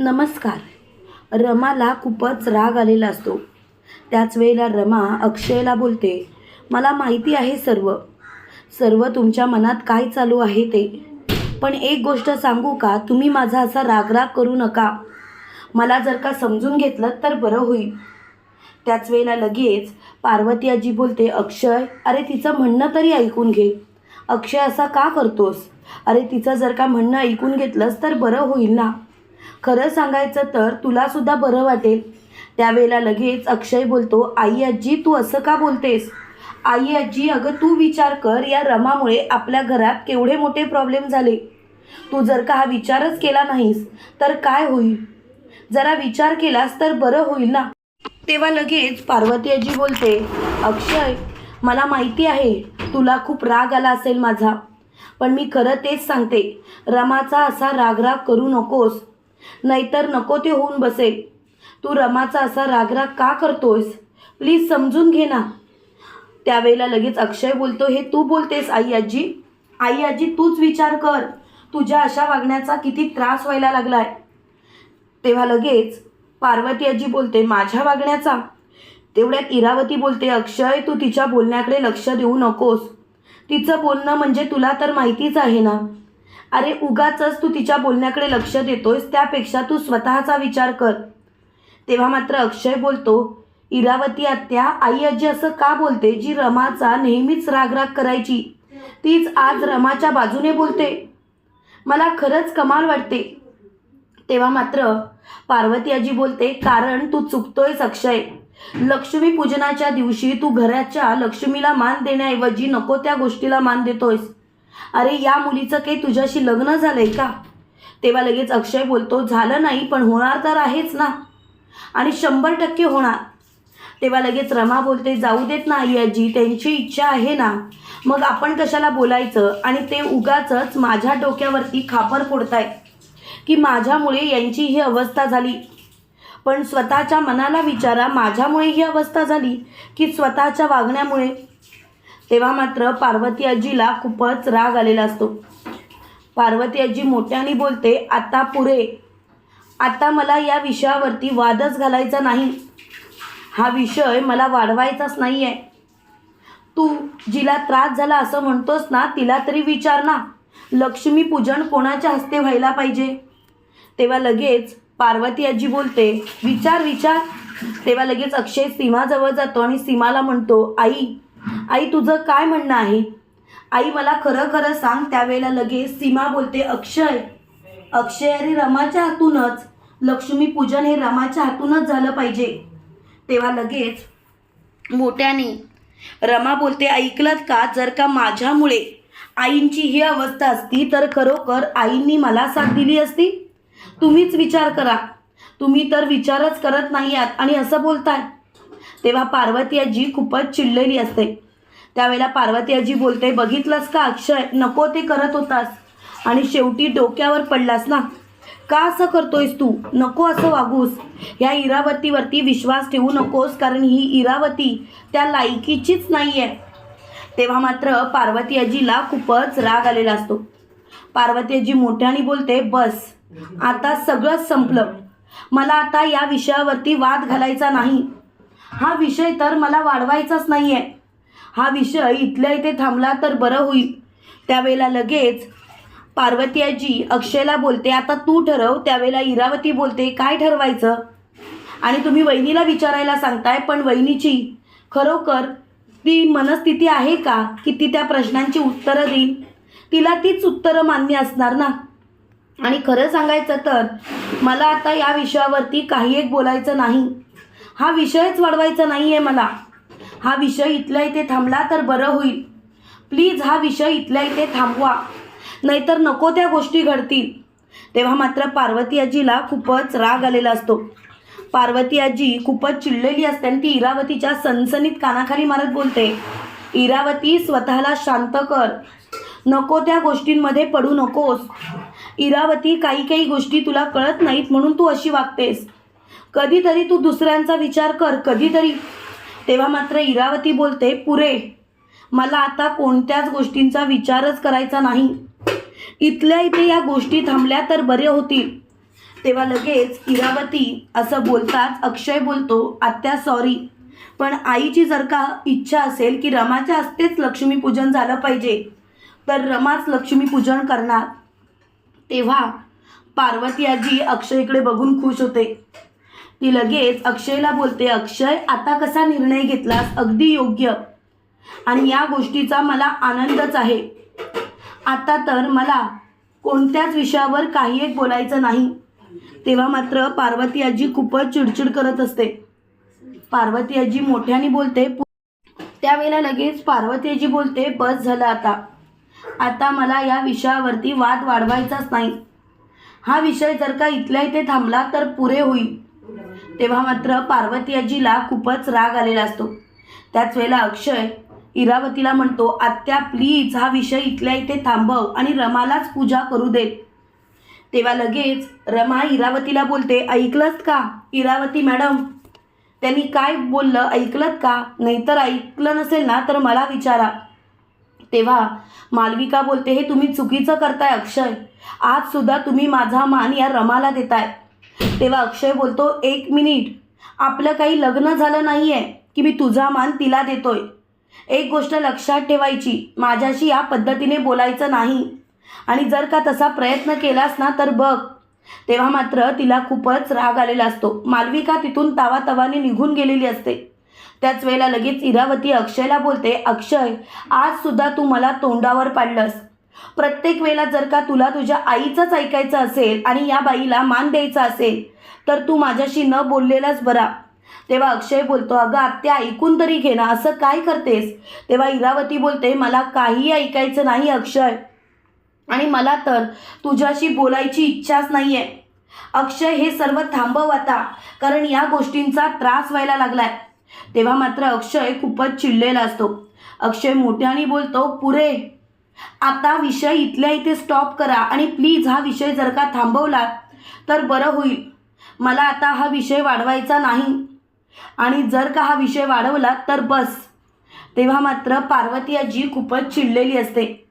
नमस्कार. रमाला खूपच राग आलेला असतो. त्याच वेळेला रमा अक्षयला बोलते मला माहिती आहे सर्व. सर्व तुमच्या मनात काय चालू आहे ते. पण एक गोष्ट सांगू का? तुम्ही माझा असा रागराग करू नका. मला जर का समजून घेतलं तर बरं होईल. त्याच वेळेला लगेच पार्वती आजी बोलते अक्षय अरे तिचं म्हणणं तरी ऐकून घे. अक्षय असा का करतोस? अरे तिचं जर का म्हणणं ऐकून घेतलंस तर बरं होईल ना. खरं सांगायचं तर तुलासुद्धा बरं वाटेल. त्यावेळेला लगेच अक्षय बोलतो आई आजी तू असं का बोलतेस? आई आजी अगं तू विचार कर या रमामुळे आपल्या घरात केवढे मोठे प्रॉब्लेम झाले. तू जर का हा विचारच केला नाहीस तर काय होईल? जरा विचार केलास तर बरं होईल ना? तेव्हा लगेच पार्वती आजी बोलते अक्षय मला माहिती आहे तुला खूप राग आला असेल माझा. पण मी खरं तेच सांगते. रमाचा असा रागराग करू नकोस. नाहीतर नको ते होऊन बसेल. तू रमाचा असा रागराग का करतोयस? प्लीज समजून घे ना. त्यावेळेला लगेच अक्षय बोलतो हे तू बोलतेस आई आजी? आई आजी तूच विचार कर. तुझ्या अशा वागण्याचा किती त्रास व्हायला लागलाय. तेव्हा लगेच पार्वती आजी बोलते माझ्या वागण्याचा? तेवढ्यात इरावती बोलते अक्षय तू तिच्या बोलण्याकडे लक्ष देऊ नकोस. तिचं बोलणं म्हणजे तुला तर माहितीच आहे ना. अरे उगाच तू तिच्या बोलण्याकडे लक्ष देतोयस त्यापेक्षा तू स्वतःचा विचार कर. तेव्हा मात्र अक्षय बोलतो इरावती आत्या आई आजी असं का बोलते जी रमाचा नेहमीच रागराग करायची? तीच आज रमाच्या बाजूने बोलते. मला खरंच कमाल वाटते. तेव्हा मात्र पार्वती आजी बोलते कारण तू चुकतोयस अक्षय. लक्ष्मी पूजनाच्या दिवशी तू घराच्या लक्ष्मीला मान देण्याऐवजी नको त्या गोष्टीला मान देतोयस. अरे या मुलीचं काही तुझ्याशी लग्न झालंय का? तेव्हा लगेच अक्षय बोलतो झालं नाही पण होणार तर आहेच ना. आणि शंभर टक्के होणार. तेव्हा लगेच रमा बोलते जाऊ देत नाही आजी त्यांची इच्छा आहे ना. मग आपण कशाला बोलायचं? आणि ते उगाचच माझ्या डोक्यावरती खापर फोडतायत की माझ्यामुळे यांची ही अवस्था झाली. पण स्वतःच्या मनाला विचारा माझ्यामुळे ही अवस्था झाली की स्वतःच्या वागण्यामुळे तेव्हा मात्र पार्वती आजीला खूपच राग आलेला असतो. पार्वती आजी मोठ्याने बोलते आता पुरे. आता मला या विषयावरती वादच घालायचा नाही. हा विषय मला वाढवायचाच नाही आहे तू जिला त्रास झाला असं म्हणतोस ना तिला तरी विचार ना. लक्ष्मी पूजन कोणाच्या हस्ते व्हायला पाहिजे? तेव्हा लगेच पार्वती आजी बोलते विचार विचार. तेव्हा लगेच अक्षय सीमाजवळ जातो आणि सीमाला म्हणतो आई आई तुझं काय म्हणणं आहे? आई मला खरं खरं सांग त्यावेळेला लगेच सीमा बोलते अक्षय. अक्षय अरे रमाच्या हातूनच. लक्ष्मी पूजन हे रमाच्या हातूनच झालं पाहिजे. तेव्हा लगेच मोठ्याने रमा बोलते ऐकलत का? जर का माझ्यामुळे आईंची ही अवस्था असती तर खरोखर आईंनी मला साथ दिली असती? तुम्हीच विचार करा. तुम्ही तर विचारच करत नाही आहात आणि असं बोलताय. तेव्हा पार्वती आजी खूपच चिडलेली असते. त्यावेळेला पार्वती आजी बोलते बघितलंस का अक्षय? नको ते करत होतास. आणि शेवटी डोक्यावर पडलास ना? का असं करतोयस तू? नको असं वागूस. ह्या इरावतीवरती विश्वास ठेवू नकोस कारण ही इरावती त्या लायकीचीच नाही आहे तेव्हा मात्र पार्वती आजीला खूपच राग आलेला असतो. पार्वती आजी मोठ्याने बोलते बस आता सगळंच संपलं. मला आता या विषयावरती वाद घालायचा नाही. हा विषय तर मला वाढवायचाच नाही आहे हा विषय इथल्या इथे थांबला तर बरं होईल. त्यावेळेला लगेच पार्वती आजी अक्षयला बोलते आता तू ठरव. त्यावेळेला इरावती बोलते काय ठरवायचं? आणि तुम्ही वहिनीला विचारायला सांगताय पण वहिनीची खरोखर ती मनस्थिती आहे का की ती त्या प्रश्नांची उत्तरं देईल? तिला तीच उत्तरं मान्य असणार ना? आणि खरं सांगायचं तर मला आता या विषयावरती काही एक बोलायचं नाही. हा विषयच वाढवायचा नाही आहे मला. हा विषय इथल्या इथे थांबला तर बरं होईल. प्लीज हा विषय इथल्या इथे थांबवा. नाहीतर नको त्या गोष्टी घडतील. तेव्हा मात्र पार्वती आजीला खूपच राग आलेला असतो. पार्वती आजी खूपच चिडलेली असते आणि ती इरावतीच्या सनसनीत कानाखाली मारत बोलते. इरावती स्वतःला शांत कर. नको त्या गोष्टींमध्ये पडू नकोस. इरावती काही काही गोष्टी तुला कळत नाहीत म्हणून तू अशी वागतेस. कधीतरी तू दुसऱ्यांचा विचार कर कधीतरी. तेव्हा मात्र इरावती बोलते पुरे मला आता कोणत्याच गोष्टींचा विचारच करायचा नाही. इथल्या इथे या गोष्टी थांबल्या तर बरे होतील. तेव्हा लगेच इरावती असं बोलताच अक्षय बोलतो आत्या सॉरी पण आईची जर का इच्छा असेल की रमाच्या हस्तेच लक्ष्मीपूजन झालं पाहिजे तर रमाच लक्ष्मीपूजन करणार. तेव्हा पार्वती आजी अक्षयकडे बघून खुश होते. ती लगेच अक्षयला बोलते अक्षय आता कसा निर्णय घेतलास? अगदी योग्य. आणि या गोष्टीचा मला आनंदच आहे. आता तर मला कोणत्याच विषयावर काही एक बोलायचं नाही. तेव्हा मात्र पार्वती आजी खूपच चिडचिड करत असते. पार्वती आजी मोठ्याने बोलते त्यावेळेला लगेच पार्वती आजी बोलते बस झालं आता. आता मला या विषयावरती वाद वाढवायचाच नाही. हा विषय जर का इथल्या इथे थांबला तर पुरे होईल. तेव्हा मात्र पार्वती आजीला खूपच राग आलेला असतो. त्याच वेळेला अक्षय इरावतीला म्हणतो आत्या प्लीज हा विषय इथल्या इथे थांबव आणि रमालाच पूजा करू दे. तेव्हा लगेच रमा इरावतीला बोलते ऐकलंच का? इरावती मॅडम. त्यांनी काय बोललं ऐकलत का? नाहीतर ऐकलं नसेल ना तर मला विचारा. तेव्हा मालविका बोलते हे तुम्ही चुकीचं करताय अक्षय. आज सुद्धा तुम्ही माझा मान या रमाला देताय. तेव्हा अक्षय बोलतो एक मिनिट. आपलं काही लग्न झालं नाही आहे की मी तुझा मान तिला देतोय. एक गोष्ट लक्षात ठेवायची माझ्याशी या पद्धतीने बोलायचं नाही. आणि जर का तसा प्रयत्न केलास ना तर बघ. तेव्हा मात्र तिला खूपच राग आलेला असतो. मालविका तिथून तवातवाने निघून गेलेली असते. त्याच वेळेला लगेच इरावती अक्षयला बोलते अक्षय आज सुद्धा तू मला तोंडावर पाडलंस. प्रत्येक वेळेला जर का तुला तुझ्या आईचंच ऐकायचं असेल आणि या बाईला मान द्यायचा असेल तर तू माझ्याशी न बोललेलाच बरा. तेव्हा अक्षय बोलतो अगं आत्या ऐकून तरी घे ना असं काय करतेस? तेव्हा इरावती बोलते मला काही ऐकायचं नाही अक्षय. आणि मला तर तुझ्याशी बोलायची इच्छाच नाही आहे अक्षय हे सर्व थांबव आता कारण या गोष्टींचा त्रास व्हायला लागलाय. तेव्हा मात्र अक्षय खूपच चिडलेला असतो. अक्षय मोठ्याने बोलतो पुरे आता विषय इथल्या इथे स्टॉप करा आणि प्लीज हा विषय जर का थांबवला तर बरं होईल. मला आता हा विषय वाढवायचा नाही. आणि जर का हा विषय वाढवला तर बस. तेव्हा मात्र पार्वती आजी खूपच चिडलेली असते.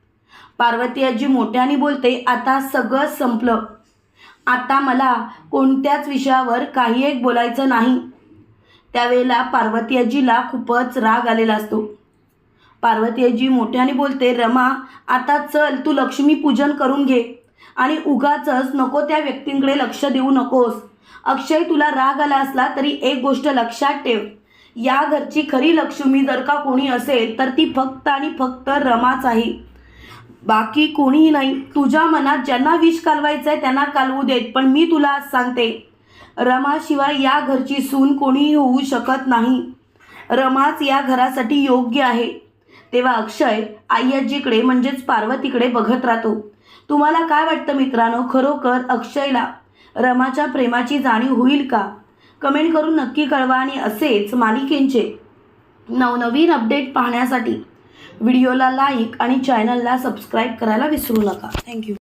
पार्वती आजी मोठ्याने बोलते आता सगळं संपलं. आता मला कोणत्याच विषयावर काही एक बोलायचं नाही. त्यावेळेला पार्वती आजीला खूपच राग आलेला असतो. पार्वती आजी मोठ्याने बोलते रमा आता चल तू लक्ष्मी पूजन करून घे. आणि उगाच नको त्या व्यक्तींकडे लक्ष देऊ नकोस. अक्षय तुला राग आला असला तरी एक गोष्ट लक्षात ठेव. या घरची खरी लक्ष्मी जर का कोणी असेल तर ती फक्त आणि फक्त रमाच आहे. बाकी कोणीही नाही. तुझ्या मनात ज्यांना विष कालवायचं आहे त्यांना कालवू देत पण मी तुला आज सांगते. रमाशिवाय या घरची सून कोणीही होऊ शकत नाही. रमाच या घरासाठी योग्य आहे. तेव्हा अक्षय आई आजीकडे म्हणजेच पार्वतीकडे बघत राहतो. तुम्हाला काय वाटतं मित्रांनो? खरोखर अक्षयला रमाच्या प्रेमाची जाणीव होईल का? कमेंट करून नक्की कळवा आणि असेच मालिकेंचे नवनवीन अपडेट पाहण्यासाठी व्हिडिओला लाईक आणि चॅनलला सबस्क्राईब करायला विसरू नका. थँक्यू.